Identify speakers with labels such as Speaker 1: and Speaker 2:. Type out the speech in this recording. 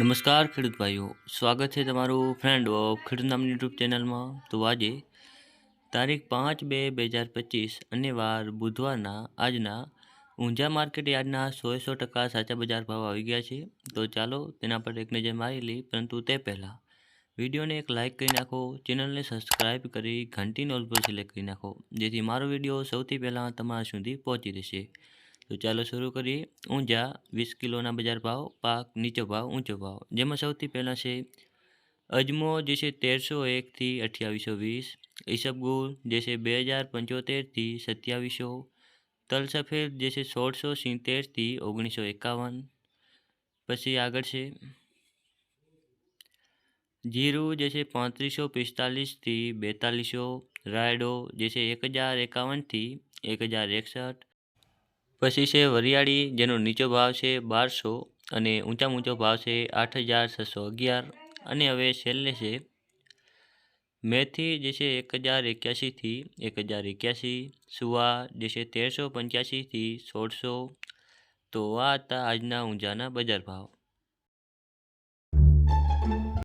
Speaker 1: નમસ્કાર, ખેડૂત ભાઈઓ. સ્વાગત છે તમારું ફ્રેન્ડ ઓફ ખેડૂત નામની યુટ્યુબ ચેનલમાં તો આજે તારીખ પાંચ બે બે હજાર પચીસ અને વાર બુધવારના, આજના ઊંઝા માર્કેટ યાર્ડના સો સો ટકા સાચા બજાર ભાવ આવી ગયા છે. તો ચાલો તેના પર એક નજર મારી લઈ પરંતુ તે પહેલાં વિડીયોને એક લાઇક કરી નાખો ચેનલને સબસ્ક્રાઇબ કરી ઘંટી નોલ પર સિલેક્ટ કરી નાખો, જેથી મારો વીડિયો સૌથી પહેલાં તમારા સુધી પહોંચી રહેશે. તો ચાલો શરૂ કરીએ. ઊંઝા વીસ કિલોના બજાર ભાવ, પાક નીચો ભાવ, ઊંચો ભાવ. જેમાં સૌથી પહેલાં છે અજમો, જે છે તેરસો એકથી અઠ્યાવીસો વીસ. ઈસબગુલ જે છે બે હજાર પંચોતેરથી સત્યાવીસો. તલ સફેદ જે છે સોળસો સિત્તેરથી ઓગણીસો એકાવન. પછી આગળ છે જીરું, જે છે પાંત્રીસો પિસ્તાલીસથી બેતાલીસો. રાયડો, જે છે એક હજાર એકાવનથી એક હજાર એકસઠ. પછી છે વરિયાળી, જેનો નીચો ભાવ છે બારસો અને ઊંચામાં ઊંચો ભાવ છે આઠ હજાર છસો અગિયાર. અને હવે છેલ્લે છે, મેથી જે છે એક હજાર એક્યાસીથી એક હજાર એક્યાસી સુવા જે છે તેરસો પંચ્યાસીથી સોળસો. તો આ હતા આજના ઊંઝાના બજાર ભાવ.